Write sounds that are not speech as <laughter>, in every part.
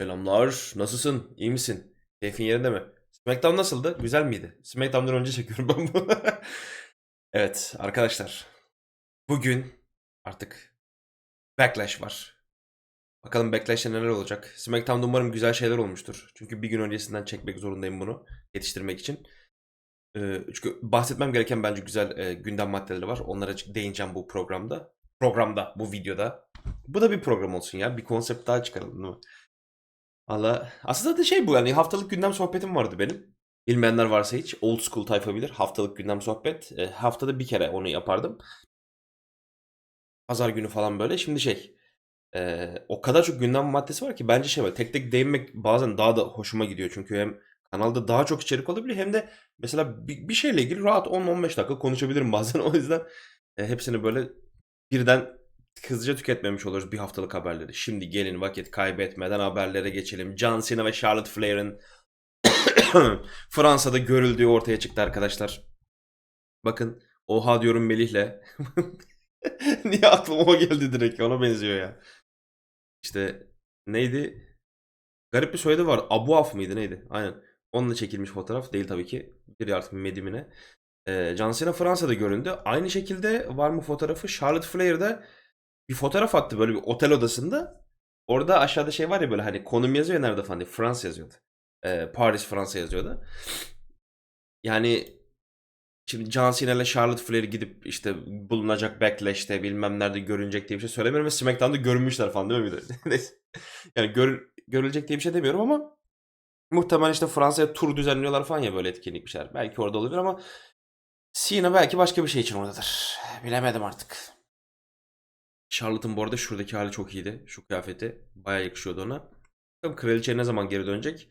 Selamlar. Nasılsın? İyi misin? Keyfin yerinde mi? SmackDown nasıldı? Güzel miydi? SmackDown'dan önce <laughs> çekiyorum ben bunu. evet arkadaşlar. Bugün artık Backlash var. Bakalım Backlash'te neler olacak. SmackDown'da umarım güzel şeyler olmuştur. Çünkü bir gün öncesinden çekmek zorundayım bunu. Yetiştirmek için. Ee, çünkü bahsetmem gereken bence güzel e, gündem maddeleri var. Onlara değineceğim bu programda. Programda, bu videoda. Bu da bir program olsun ya. Bir konsept daha çıkaralım değil mi? Valla aslında da şey bu yani haftalık gündem sohbetim vardı benim. Bilmeyenler varsa hiç old school tayfa bilir. Haftalık gündem sohbet. E, haftada bir kere onu yapardım. Pazar günü falan böyle. Şimdi şey e, o kadar çok gündem maddesi var ki bence şey var. Tek tek değinmek bazen daha da hoşuma gidiyor. Çünkü hem kanalda daha çok içerik olabiliyor hem de mesela bir, bir şeyle ilgili rahat 10-15 dakika konuşabilirim <laughs> bazen. O yüzden e, hepsini böyle birden hızlıca tüketmemiş oluruz bir haftalık haberleri. Şimdi gelin vakit kaybetmeden haberlere geçelim. John Cena ve Charlotte Flair'in <coughs> Fransa'da görüldüğü ortaya çıktı arkadaşlar. Bakın oha diyorum Melih'le. <laughs> Niye aklıma o geldi direkt ona benziyor ya. İşte neydi? Garip bir soyadı var. Abu Af mıydı neydi? Aynen. Onunla çekilmiş fotoğraf değil tabii ki. Bir artık medimine. Ee, John Cena Fransa'da göründü. Aynı şekilde var mı fotoğrafı? Charlotte Flair'de bir fotoğraf attı böyle bir otel odasında. Orada aşağıda şey var ya böyle hani konum yazıyor ya nerede falan diye. Fransa yazıyordu. Ee, Paris Fransa yazıyordu. Yani şimdi John Cena ile Charlotte Flair gidip işte bulunacak Backlash'te bilmem nerede görünecek diye bir şey söylemiyorum ve SmackDown'da görünmüşler falan değil mi <laughs> yani gör, görülecek diye bir şey demiyorum ama muhtemelen işte Fransa'ya tur düzenliyorlar falan ya böyle etkinlik bir şeyler. Belki orada olabilir ama Cena belki başka bir şey için oradadır. Bilemedim artık. Charlotte'ın bu arada şuradaki hali çok iyiydi. Şu kıyafeti. Bayağı yakışıyordu ona. Bakalım kraliçe ne zaman geri dönecek?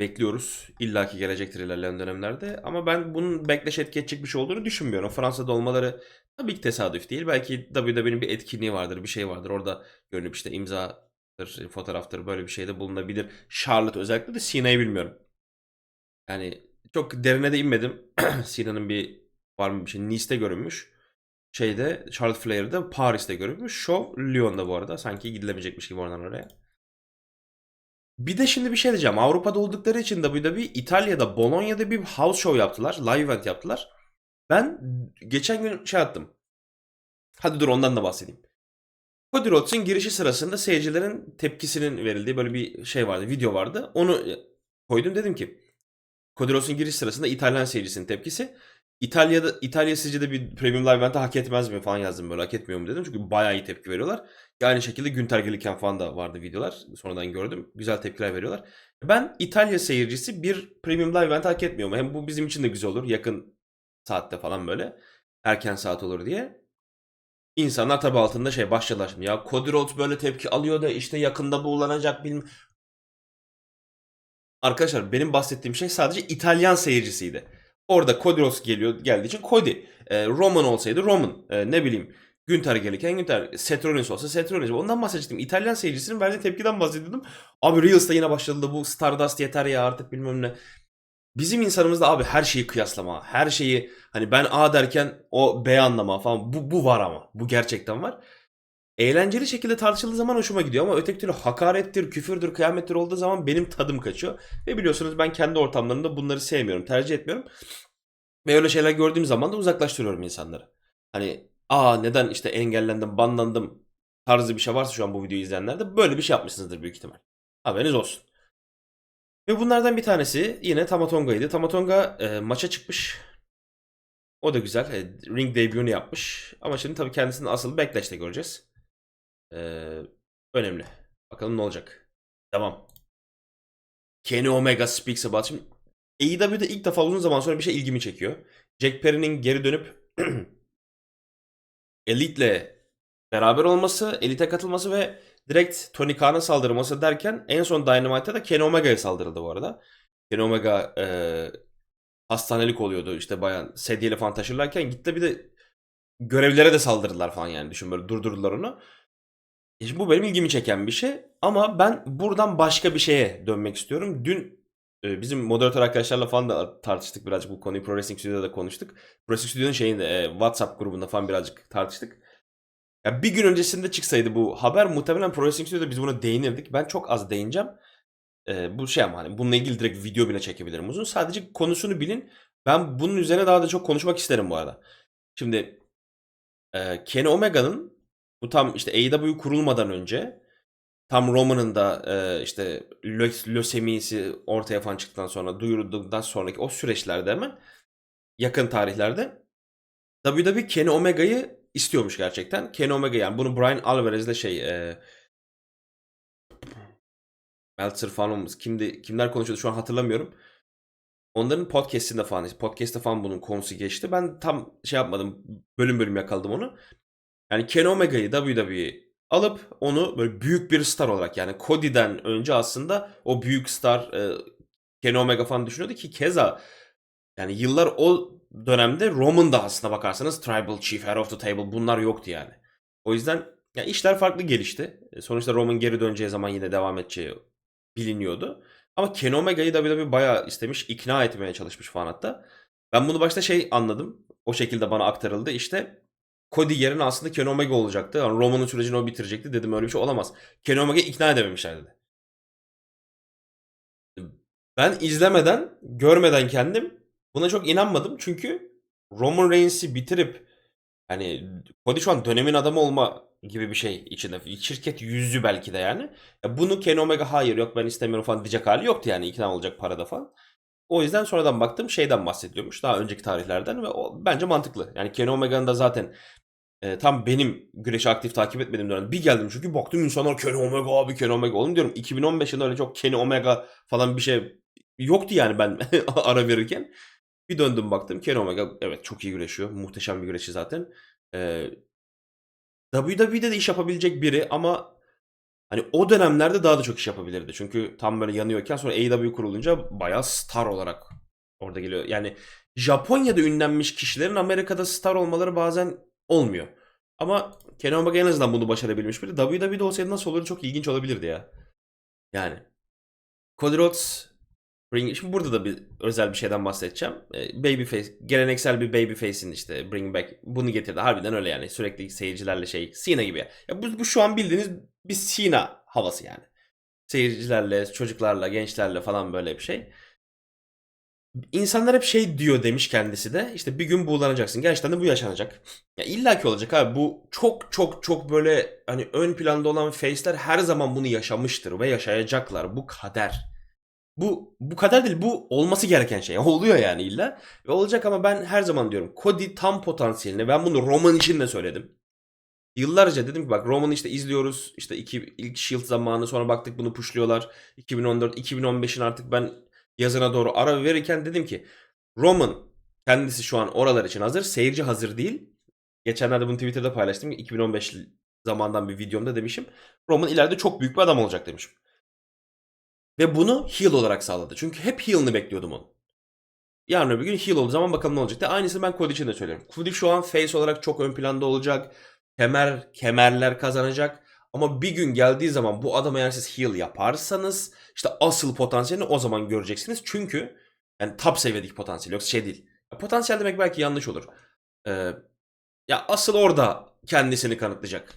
Bekliyoruz. İlla ki gelecektir ilerleyen dönemlerde. Ama ben bunun backlash etki edecek bir şey olduğunu düşünmüyorum. Fransa'da olmaları tabii ki tesadüf değil. Belki WWE'nin bir etkinliği vardır, bir şey vardır. Orada görünüp işte imzadır, fotoğraftır böyle bir şeyde bulunabilir. Charlotte özellikle de Cena'yı bilmiyorum. Yani çok derine de inmedim. <clears throat> Cena'nın bir var mı bir şey. Nice'te görünmüş şeyde Charlotte Flair'de Paris'te görülmüş. Show Lyon'da bu arada. Sanki gidilemeyecekmiş gibi oradan oraya. Bir de şimdi bir şey diyeceğim. Avrupa'da oldukları için WWE İtalya'da Bologna'da bir house show yaptılar. Live event yaptılar. Ben geçen gün şey attım. Hadi dur ondan da bahsedeyim. Cody Rhodes'in girişi sırasında seyircilerin tepkisinin verildiği böyle bir şey vardı. Video vardı. Onu koydum dedim ki Cody Rhodes'in giriş sırasında İtalyan seyircisinin tepkisi. İtalya'da İtalya sizce de bir premium live event'e hak etmez mi falan yazdım böyle hak etmiyor mu dedim. Çünkü bayağı iyi tepki veriyorlar. Aynı şekilde Günter Gelirken falan da vardı videolar. Sonradan gördüm. Güzel tepkiler veriyorlar. Ben İtalya seyircisi bir premium live event hak etmiyor mu? Hem bu bizim için de güzel olur. Yakın saatte falan böyle. Erken saat olur diye. İnsanlar tabi altında şey başladılar şimdi. Ya Cody Rhodes böyle tepki alıyor da işte yakında buğulanacak bilmem. Arkadaşlar benim bahsettiğim şey sadece İtalyan seyircisiydi. Orada Cody Rhodes geliyor geldiği için Cody. E, Roman olsaydı Roman. E, ne bileyim Günter gelirken Günter. Seth Rollins olsa Seth Rollins. Ondan bahsedecektim. İtalyan seyircisinin verdiği tepkiden bahsediyordum. Abi Reels'ta yine başladı bu Stardust yeter ya artık bilmem ne. Bizim insanımızda abi her şeyi kıyaslama. Her şeyi hani ben A derken o B anlama falan. Bu, bu var ama. Bu gerçekten var. Eğlenceli şekilde tartışıldığı zaman hoşuma gidiyor ama öteki türlü hakarettir, küfürdür, kıyamettir olduğu zaman benim tadım kaçıyor. Ve biliyorsunuz ben kendi ortamlarımda bunları sevmiyorum, tercih etmiyorum. Ve öyle şeyler gördüğüm zaman da uzaklaştırıyorum insanları. Hani aa neden işte engellendim, banlandım tarzı bir şey varsa şu an bu videoyu izleyenlerde böyle bir şey yapmışsınızdır büyük ihtimal. Haberiniz olsun. Ve bunlardan bir tanesi yine Tamatonga'ydı. Tamatonga e, maça çıkmış. O da güzel. E, ring debut'unu yapmış. Ama şimdi tabii kendisini asıl Backlash'te göreceğiz. Ee, önemli. Bakalım ne olacak. Devam. Kenny Omega speaks about. Şimdi AEW'de ilk defa uzun zaman sonra bir şey ilgimi çekiyor. Jack Perry'nin geri dönüp <clears throat> Elite'le beraber olması, Elite'e katılması ve direkt Tony Khan'a saldırması derken en son Dynamite'da da Kenny Omega'ya saldırıldı bu arada. Kenny Omega e, hastanelik oluyordu işte bayan sedyeyle falan taşırlarken gitti bir de görevlilere de saldırdılar falan yani düşün böyle durdurdular onu. E bu benim ilgimi çeken bir şey ama ben buradan başka bir şeye dönmek istiyorum. Dün e, bizim moderatör arkadaşlarla falan da tartıştık birazcık bu konuyu Pro Wrestling Studio'da da konuştuk. Pro Wrestling Studio'nun şeyinde e, WhatsApp grubunda falan birazcık tartıştık. Ya bir gün öncesinde çıksaydı bu haber muhtemelen Pro Wrestling Studio'da biz buna değinirdik. Ben çok az değineceğim. e, bu şey ama hani bununla ilgili direkt video bile çekebilirim uzun. Sadece konusunu bilin. Ben bunun üzerine daha da çok konuşmak isterim bu arada. Şimdi e, Kenny Omega'nın bu tam işte AEW kurulmadan önce tam Roman'ın da e, işte lö- lösemisi ortaya falan çıktıktan sonra duyurulduktan sonraki o süreçlerde hemen yakın tarihlerde WWE Kenny Omega'yı istiyormuş gerçekten. Kenny Omega yani bunu Brian Alvarez'le şey e, Meltzer falan. Kimdi, kimler konuşuyordu şu an hatırlamıyorum. Onların podcast'inde falan, podcast'te falan bunun konusu geçti. Ben tam şey yapmadım, bölüm bölüm yakaladım onu. Yani Kenny Omega'yı WWE alıp onu böyle büyük bir star olarak yani Cody'den önce aslında o büyük star e, Kenny Omega falan düşünüyordu ki keza yani yıllar o dönemde Roman da aslına bakarsanız Tribal Chief, Head of the Table bunlar yoktu yani. O yüzden ya işler farklı gelişti. E, Sonuçta Roman geri döneceği zaman yine devam edeceği biliniyordu. Ama Kenny Omega'yı WWE bayağı istemiş, ikna etmeye çalışmış falan hatta. Ben bunu başta şey anladım. O şekilde bana aktarıldı. İşte Cody yerine aslında Kenny Omega olacaktı. Yani Roman'ın sürecini o bitirecekti. Dedim öyle bir şey olamaz. Kenny Omega'yı ikna edememişler dedi. Ben izlemeden, görmeden kendim buna çok inanmadım. Çünkü Roman Reigns'i bitirip hani Cody şu an dönemin adamı olma gibi bir şey içinde. Şirket yüzü belki de yani. Ya bunu Kenny Omega hayır yok ben istemiyorum falan diyecek hali yoktu yani ikna olacak parada falan. O yüzden sonradan baktım şeyden bahsediyormuş daha önceki tarihlerden ve o bence mantıklı. Yani Kenny Omega'nın da zaten e, tam benim güreşi aktif takip etmediğim dönem bir geldim çünkü baktım insanlar Kenny Omega abi Kenny Omega oğlum diyorum 2015 yılında öyle çok Kenny Omega falan bir şey yoktu yani ben <laughs> ara verirken. Bir döndüm baktım Kenny Omega evet çok iyi güreşiyor. Muhteşem bir güreşi zaten. Ee, WWE'de de iş yapabilecek biri ama hani o dönemlerde daha da çok iş yapabilirdi. Çünkü tam böyle yanıyorken sonra AEW kurulunca bayağı star olarak orada geliyor. Yani Japonya'da ünlenmiş kişilerin Amerika'da star olmaları bazen olmuyor. Ama Kenny Omega en azından bunu başarabilmiş biri. WWE'de olsaydı nasıl olurdu çok ilginç olabilirdi ya. Yani. Cody Rhodes Bring, şimdi burada da bir özel bir şeyden bahsedeceğim. Ee, Babyface, geleneksel bir Babyface'in işte Bring Back bunu getirdi. Harbiden öyle yani. Sürekli seyircilerle şey, Cena gibi. Ya. ya bu, bu şu an bildiğiniz bir Cena havası yani. Seyircilerle, çocuklarla, gençlerle falan böyle bir şey. İnsanlar hep şey diyor demiş kendisi de. İşte bir gün buğulanacaksın. Gerçekten de bu yaşanacak. Ya illa ki olacak abi. Bu çok çok çok böyle hani ön planda olan face'ler her zaman bunu yaşamıştır ve yaşayacaklar. Bu kader. Bu bu kadar değil. Bu olması gereken şey. <laughs> Oluyor yani illa. Ve olacak ama ben her zaman diyorum. Cody tam potansiyeline. Ben bunu Roman için de söyledim. Yıllarca dedim ki bak Roman'ı işte izliyoruz. İşte iki, ilk Shield zamanı sonra baktık bunu pushluyorlar. 2014, 2015'in artık ben yazına doğru ara verirken dedim ki Roman kendisi şu an oralar için hazır. Seyirci hazır değil. Geçenlerde bunu Twitter'da paylaştım. 2015 zamandan bir videomda demişim. Roman ileride çok büyük bir adam olacak demişim. Ve bunu heel olarak sağladı. Çünkü hep heel'ını bekliyordum onu. Yarın öbür gün heel olduğu zaman bakalım ne olacak diye. Aynısını ben Cody için de söylüyorum. Cody şu an face olarak çok ön planda olacak. Kemer, kemerler kazanacak. Ama bir gün geldiği zaman bu adama eğer siz heel yaparsanız işte asıl potansiyelini o zaman göreceksiniz. Çünkü yani top seviyedeki potansiyel yoksa şey değil. Potansiyel demek belki yanlış olur. Ee, ya asıl orada kendisini kanıtlayacak.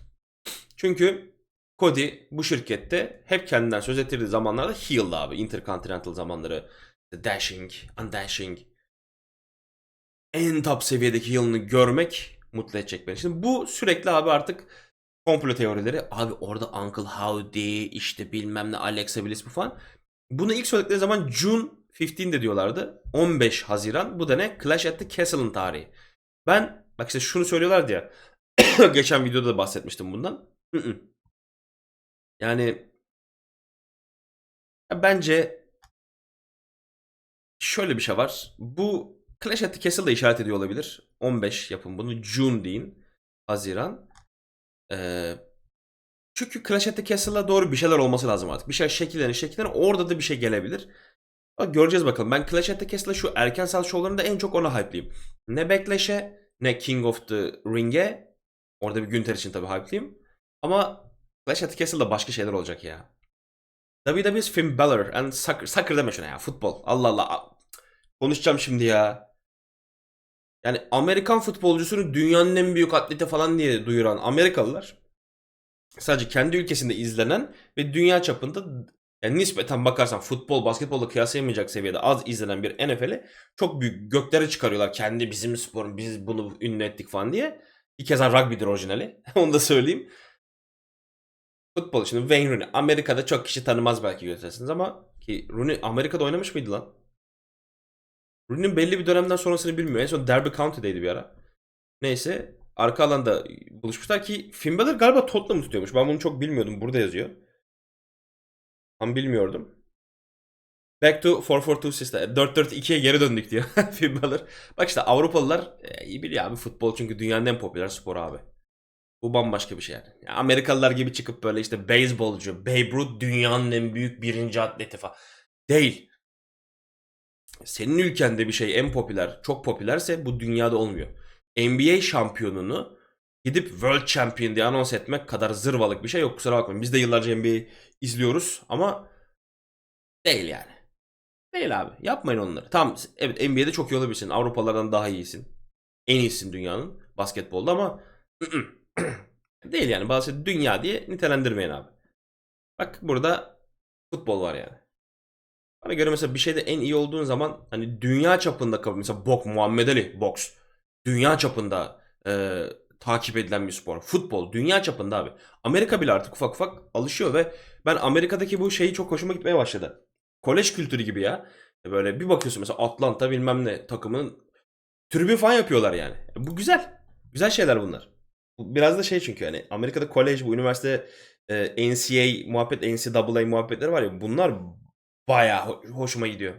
Çünkü Cody bu şirkette hep kendinden söz ettirdiği zamanlarda heel'dı abi. Intercontinental zamanları. Dashing, undashing. En top seviyedeki heel'ını görmek mutlu edecek beni. Şimdi bu sürekli abi artık komplo teorileri. Abi orada Uncle Howdy işte bilmem ne Alexa Bliss bu falan. Bunu ilk söyledikleri zaman June 15 de diyorlardı. 15 Haziran. Bu da ne? Clash at the Castle'ın tarihi. Ben bak işte şunu söylüyorlardı ya. <coughs> geçen videoda da bahsetmiştim bundan. Yani ya bence şöyle bir şey var. Bu Clash at the Castle'da işaret ediyor olabilir. 15 yapın bunu. June deyin. Haziran. Çünkü Clash at the Castle'a doğru bir şeyler olması lazım artık. Bir şey şekillenir şekillenir. Orada da bir şey gelebilir. Bak göreceğiz bakalım. Ben Clash at the Castle'a şu erken saat şovlarında en çok ona hype'liyim. Ne Backlash'e ne King of the Ring'e. Orada bir Günter için tabii hype'liyim. Ama Clash at the Castle'da başka şeyler olacak ya. WWE's Finn Balor and soccer, soccer deme şuna ya futbol. Allah Allah. Konuşacağım şimdi ya. Yani Amerikan futbolcusunu dünyanın en büyük atleti falan diye duyuran Amerikalılar sadece kendi ülkesinde izlenen ve dünya çapında Yani nispeten bakarsan futbol, basketbolla kıyaslayamayacak seviyede az izlenen bir NFL'i çok büyük göklere çıkarıyorlar. Kendi bizim sporun, biz bunu ünlü ettik falan diye. Bir kez rugby'dir orijinali. <laughs> Onu da söyleyeyim. Futbol şimdi Wayne Rooney. Amerika'da çok kişi tanımaz belki göstersiniz ama ki Rooney Amerika'da oynamış mıydı lan? Rooney'nin belli bir dönemden sonrasını bilmiyor. En son Derby County'deydi bir ara. Neyse arka alanda buluşmuşlar ki Finn Balor galiba Tottenham tutuyormuş. Ben bunu çok bilmiyordum. Burada yazıyor. Tam bilmiyordum. Back to 4-4-2 system. 4-4-2'ye geri döndük diyor <laughs> Finn Balor. Bak işte Avrupalılar e, iyi biliyor abi futbol çünkü dünyanın en popüler sporu abi. Bu bambaşka bir şey yani. Ya Amerikalılar gibi çıkıp böyle işte beyzbolcu, Babe Ruth dünyanın en büyük birinci atleti falan. Değil. Senin ülkende bir şey en popüler, çok popülerse bu dünyada olmuyor. NBA şampiyonunu gidip World Champion diye anons etmek kadar zırvalık bir şey yok kusura bakmayın. Biz de yıllarca NBA izliyoruz ama değil yani. Değil abi. Yapmayın onları. Tamam evet NBA'de çok iyi olabilirsin. Avrupalılardan daha iyisin. En iyisin dünyanın basketbolda ama <clears throat> değil yani. Bazı dünya diye nitelendirmeyin abi. Bak burada futbol var yani. Bana göre mesela bir şeyde en iyi olduğun zaman hani dünya çapında kabul. Mesela bok Muhammed Ali boks. Dünya çapında e, takip edilen bir spor. Futbol dünya çapında abi. Amerika bile artık ufak ufak alışıyor ve ben Amerika'daki bu şeyi çok hoşuma gitmeye başladı. Kolej kültürü gibi ya. Böyle bir bakıyorsun mesela Atlanta bilmem ne takımının tribün falan yapıyorlar yani. Bu güzel. Güzel şeyler bunlar. Bu Biraz da şey çünkü hani Amerika'da kolej, bu üniversite e, NCAA muhabbet, NCAA muhabbetleri var ya bunlar bayağı ho- hoşuma gidiyor.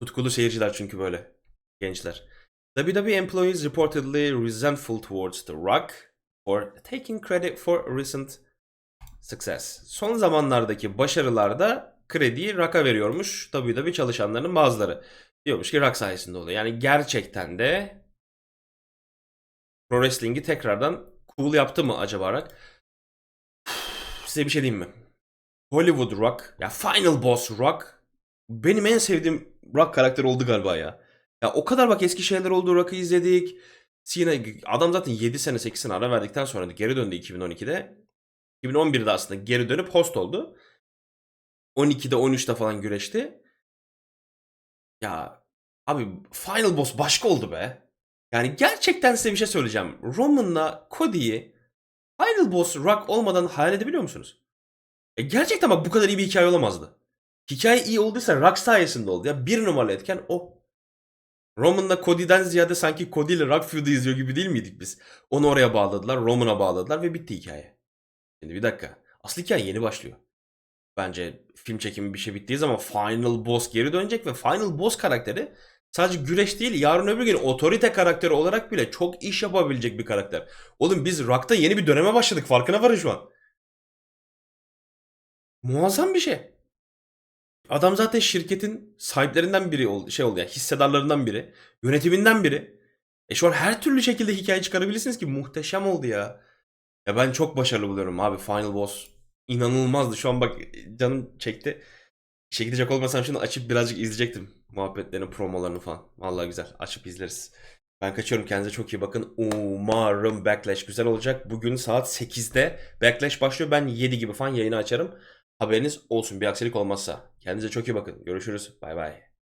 Tutkulu seyirciler çünkü böyle gençler. WWE employees reportedly resentful towards The Rock for taking credit for recent success. Son zamanlardaki başarılarda krediyi Rock'a veriyormuş WWE çalışanlarının bazıları. Diyormuş ki Rock sayesinde oluyor. Yani gerçekten de Pro Wrestling'i tekrardan cool yaptı mı acaba Rock? Size bir şey diyeyim mi? Hollywood Rock, ya Final Boss Rock benim en sevdiğim Rock karakteri oldu galiba ya. Ya o kadar bak eski şeyler oldu Rock'ı izledik. Cena adam zaten 7 sene 8 sene ara verdikten sonra geri döndü 2012'de. 2011'de aslında geri dönüp host oldu. 12'de 13'te falan güreşti. Ya abi Final Boss başka oldu be. Yani gerçekten size bir şey söyleyeceğim. Roman'la Cody'yi Final Boss Rock olmadan hayal edebiliyor musunuz? E gerçekten bak bu kadar iyi bir hikaye olamazdı. Hikaye iyi olduysa Rock sayesinde oldu ya. Bir numaralı etken o. Roman'la Cody'den ziyade sanki Cody ile Rock feud'u izliyor gibi değil miydik biz? Onu oraya bağladılar, Roman'a bağladılar ve bitti hikaye. Şimdi bir dakika. Asıl hikaye yeni başlıyor. Bence film çekimi bir şey bittiği zaman Final Boss geri dönecek ve Final Boss karakteri sadece güreş değil yarın öbür gün otorite karakteri olarak bile çok iş yapabilecek bir karakter. Oğlum biz Rock'ta yeni bir döneme başladık farkına varın şu an. Muazzam bir şey. Adam zaten şirketin sahiplerinden biri oldu, şey oldu ya, hissedarlarından biri, yönetiminden biri. E şu an her türlü şekilde hikaye çıkarabilirsiniz ki muhteşem oldu ya. Ya ben çok başarılı buluyorum abi Final Boss. İnanılmazdı. Şu an bak canım çekti. İşe gidecek olmasam şimdi açıp birazcık izleyecektim. Muhabbetlerini, promolarını falan. Vallahi güzel. Açıp izleriz. Ben kaçıyorum. Kendinize çok iyi bakın. Umarım Backlash güzel olacak. Bugün saat 8'de Backlash başlıyor. Ben 7 gibi falan yayını açarım. Haberiniz olsun bir aksilik olmazsa. Kendinize çok iyi bakın. Görüşürüz. Bay bay.